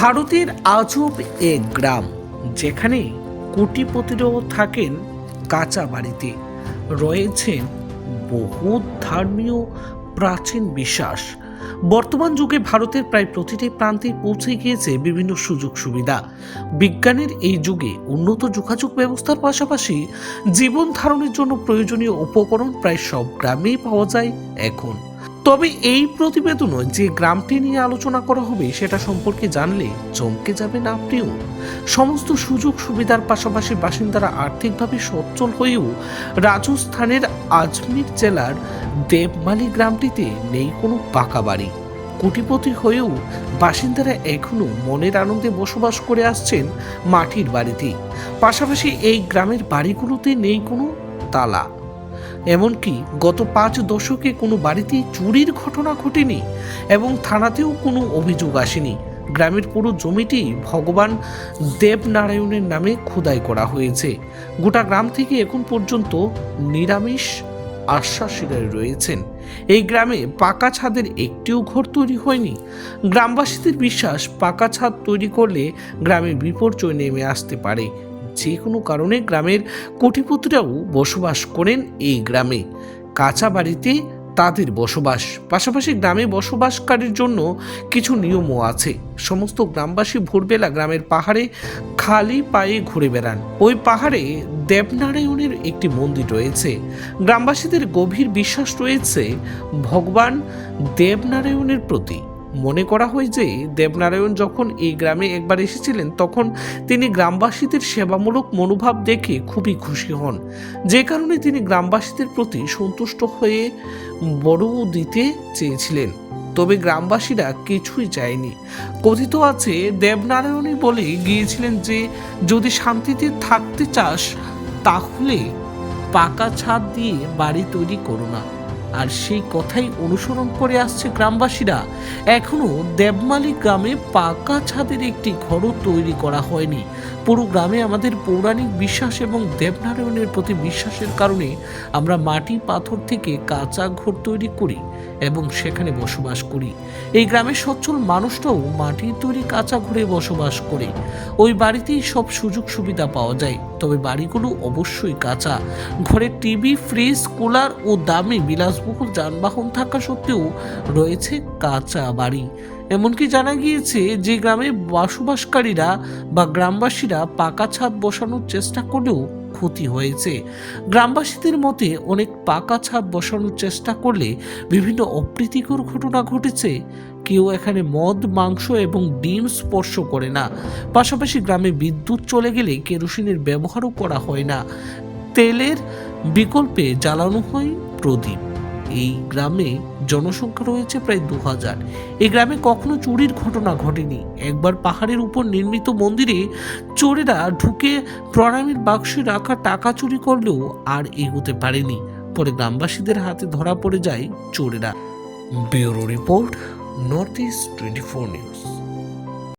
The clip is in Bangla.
ভারতের আজব এক গ্রাম, যেখানে কোটিপতিরাও থাকেন কাঁচা বাড়িতে। রয়েছেন বহু ধর্মীয় প্রাচীন বিশ্বাস। বর্তমান যুগে ভারতের প্রায় প্রতিটি প্রান্তে পৌঁছে গিয়েছে বিভিন্ন সুযোগ সুবিধা। বিজ্ঞানের এই যুগে উন্নত যোগাযোগ ব্যবস্থার পাশাপাশি জীবন ধারণের জন্য প্রয়োজনীয় উপকরণ প্রায় সব গ্রামেই পাওয়া যায় এখন। তবে এই প্রতিবেদনে যে গ্রামটি নিয়ে আলোচনা করা হবে সেটা সম্পর্কে জানলে চমকে যাবেন আপনিও। সমস্ত সুযোগ সুবিধার পাশাপাশি বাসিন্দারা আর্থিকভাবে সচ্ছল হয়েও রাজস্থানের আজমির জেলার দেবমালি গ্রামটিতে নেই কোনো পাকা বাড়ি। কোটিপতি হয়েও বাসিন্দারা এখনও মনের আনন্দে বসবাস করে আসছেন মাটির বাড়িতে। পাশাপাশি এই গ্রামের বাড়িগুলোতে নেই কোনো তালা। এমনকি গত পাঁচ দশকে কোনো বাড়িতে চুরির ঘটনা ঘটেনি এবং থানাতেও কোনো অভিযোগ আসেনি। গ্রামের পুরো জমিটি ভগবান দেবনারায়ণের নামে খোদাই করা হয়েছে। গোটা গ্রাম থেকে এখন পর্যন্ত নিরামিষ আশ্বাসীরা রয়েছেন। এই গ্রামে পাকা ছাদের একটিও ঘর তৈরি হয়নি। গ্রামবাসীদের বিশ্বাস, পাকা ছাদ তৈরি করলে গ্রামে বিপর্যয় নেমে আসতে পারে। যে কোনো কারণে গ্রামের কোটিপতিরাও বসবাস করেন এই গ্রামে। কাঁচা বাড়িতে তাদের বসবাস। পাশাপাশি গ্রামে বসবাসকারীর জন্য কিছু নিয়মও আছে। সমস্ত গ্রামবাসী ভোরবেলা গ্রামের পাহাড়ে খালি পায়ে ঘুরে বেড়ান। ওই পাহাড়ে দেবনারায়ণের একটি মন্দির রয়েছে। গ্রামবাসীদের গভীর বিশ্বাস রয়েছে ভগবান দেবনারায়ণের প্রতি। মনে করা হয় যে দেবনারায়ণ যখন এই গ্রামে একবার এসেছিলেন, তখন তিনি গ্রামবাসীদের সেবামূলক মনোভাব দেখে খুবই খুশি হন। যে কারণে তিনি গ্রামবাসীদের প্রতি সন্তুষ্ট হয়ে বড় দিতে চেয়েছিলেন। তবে গ্রামবাসীরা কিছুই চায়নি। কথিত আছে, দেবনারায়ণই বলে গিয়েছিলেন যে, যদি শান্তিতে থাকতে চাস, তাহলে পাকা ছাদ দিয়ে বাড়ি তৈরি করো না। আর সেই কথাই অনুসরণ করে আসছে গ্রামবাসীরা। এখনও দেবমালী গ্রামে পাকা ছাদের একটি ঘরও তৈরি করা হয়নি। পুরো গ্রামে আমাদের পৌরাণিক বিশ্বাস এবং দেবনারায়ণের প্রতি বিশ্বাসের কারণে আমরা মাটি, পাথর থেকে কাঁচা ঘর তৈরি করি এবং সেখানে বসবাস করি। এই গ্রামের সচ্ছল মানুষটাও মাটির তৈরি কাঁচা ঘরে বসবাস করে। ওই বাড়িতেই সব সুযোগ সুবিধা পাওয়া যায়। তবে বাড়িগুলো অবশ্যই কাঁচা। ঘরে টিভি, ফ্রিজ, কুলার ও দামি বিলাসবহুল যানবাহন থাকা সত্ত্বেও রয়েছে কাঁচা বাড়ি। এমনকি জানা গিয়েছে যে গ্রামে বসবাসকারীরা বা গ্রামবাসীরা পাকা ছাদ বসানোর চেষ্টা করলেও ক্ষতি হয়েছে। গ্রামবাসীদের মতে অনেক পাকা ছাদ বসানোর চেষ্টা করলে বিভিন্ন অপ্রীতিকর ঘটনা ঘটেছে। কেউ এখানে মদ, মাংস এবং ডিম স্পর্শ করে না। পাশাপাশি গ্রামে বিদ্যুৎ চলে গেলে কেরোসিনের ব্যবহারও করা হয় না। তেলের বিকল্পে জ্বালানো হয় প্রদীপ। এই গ্রামে জনসংখ্যা রয়েছে প্রায় দু হাজার। এই গ্রামে কখনো চুরির ঘটনা ঘটেনি। একবার পাহাড়ের উপর নির্মিত মন্দিরে চোরেরা ঢুকে প্রণামীর বাক্সে রাখা টাকা চুরি করলেও আর এগোতে পারেনি। পরে গ্রামবাসীদের হাতে ধরা পড়ে যায় চোরেরা। Bureau report, north east twenty four news.